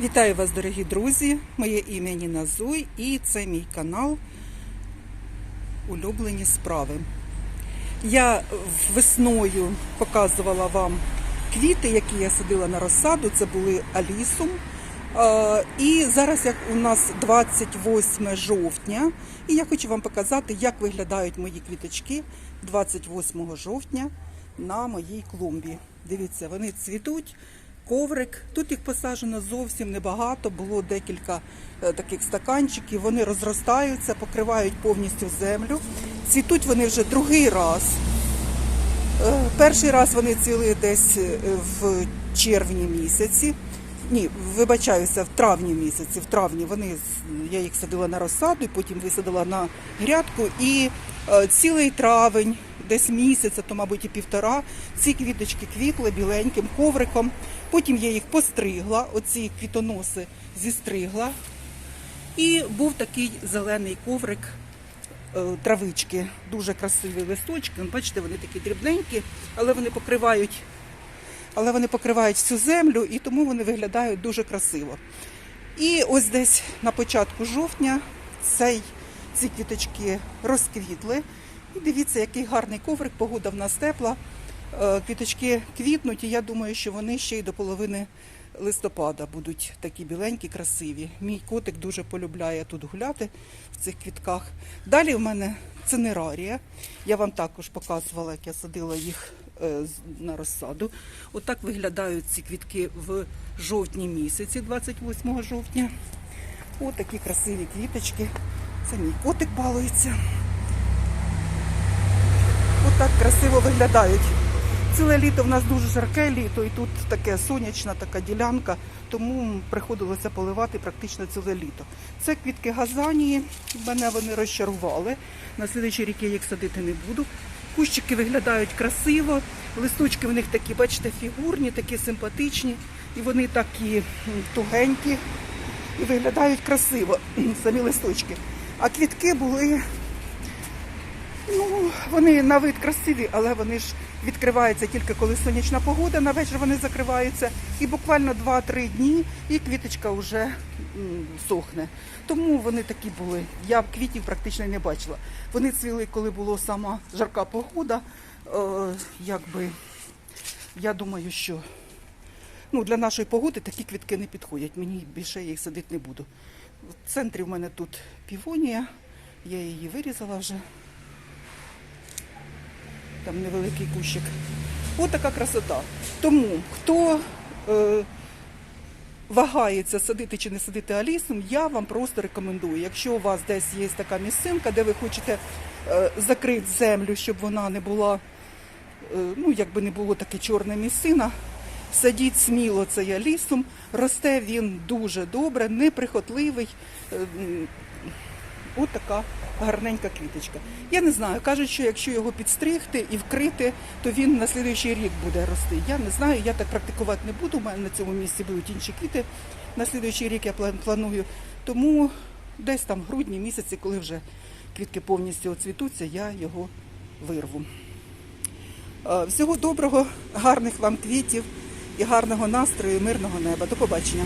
Вітаю вас, дорогі друзі! Моє ім'я Ніна Зуй і це мій канал Улюблені справи. Я весною показувала вам квіти, які я садила на розсаду. Це були алісум. І зараз у нас 28 жовтня, і я хочу вам показати, як виглядають мої квіточки 28 жовтня на моїй клумбі. Дивіться, вони цвітуть. Коврик. Тут їх посаджено зовсім небагато, було декілька е, таких стаканчиків. Вони розростаються, покривають повністю землю. Цвітуть вони вже другий раз. Е, Перший раз вони цвіли десь е, в червні місяці. Ні, вибачаюся, в травні місяці. В травні вони я їх садила на розсаду, потім висадила на грядку. І е, цілий травень, десь місяця, то, мабуть, і півтора, ці квіточки квітли біленьким ковриком. Потім я їх постригла, оці квітоноси зістригла. І був такий зелений коврик е, травички, дуже красиві листочки. Бачите, вони такі дрібненькі, але вони покривають, але вони покривають всю землю і тому вони виглядають дуже красиво. І ось десь на початку жовтня цей, ці квіточки розквітли. І дивіться, який гарний коврик, погода в нас тепла. Е, Квіточки квітнуть, і я думаю, що вони ще й до половини листопада будуть такі біленькі, красиві. Мій котик дуже полюбляє тут гуляти в цих квітках. Далі в мене цинерарія. Я вам також показувала, як я садила їх на розсаду. Отак виглядають ці квітки в жовтні місяці, 28 жовтня. Ось такі красиві квіточки. Це мій котик балується. Отак красиво виглядають. Ціле літо в нас дуже жарке літо, і тут таке сонячна така ділянка, тому приходилося поливати практично ціле літо. Це квітки газанії, мене вони розчарували. На слідуючий рік я їх садити не буду. Кущики виглядають красиво, листочки в них такі, бачите, фігурні, такі симпатичні, і вони такі тугенькі і виглядають красиво, самі листочки. А квітки були вони на вид красиві, але вони ж відкриваються тільки коли сонячна погода, на вечір вони закриваються. І буквально 2-3 дні і квіточка вже сохне. Тому вони такі були. Я квітів практично не бачила. Вони цвіли, коли була сама жарка погода. Е, якби, я думаю, що ну, для нашої погоди такі квітки не підходять. Мені більше їх садити не буду. В центрі в мене тут півонія, я її вирізала вже там невеликий кущик. Ось така красота. Тому хто е, вагається садити чи не садити алісом, я вам просто рекомендую. Якщо у вас десь є така місцинка, де ви хочете е, закрити землю, щоб вона не була, е, ну якби не було таке чорне місцина, садіть сміло цей алісом. Росте він дуже добре, неприхотливий. Е, Ось така гарненька квіточка. Я не знаю, кажуть, що якщо його підстригти і вкрити, то він на слідуючий рік буде рости. Я не знаю, я так практикувати не буду. У мене на цьому місці будуть інші квіти. На слідуючий рік я планую. Тому десь там в грудні місяці, коли вже квітки повністю оцвітуться, я його вирву. Е, Всього доброго, гарних вам квітів і гарного настрою, мирного неба. До побачення.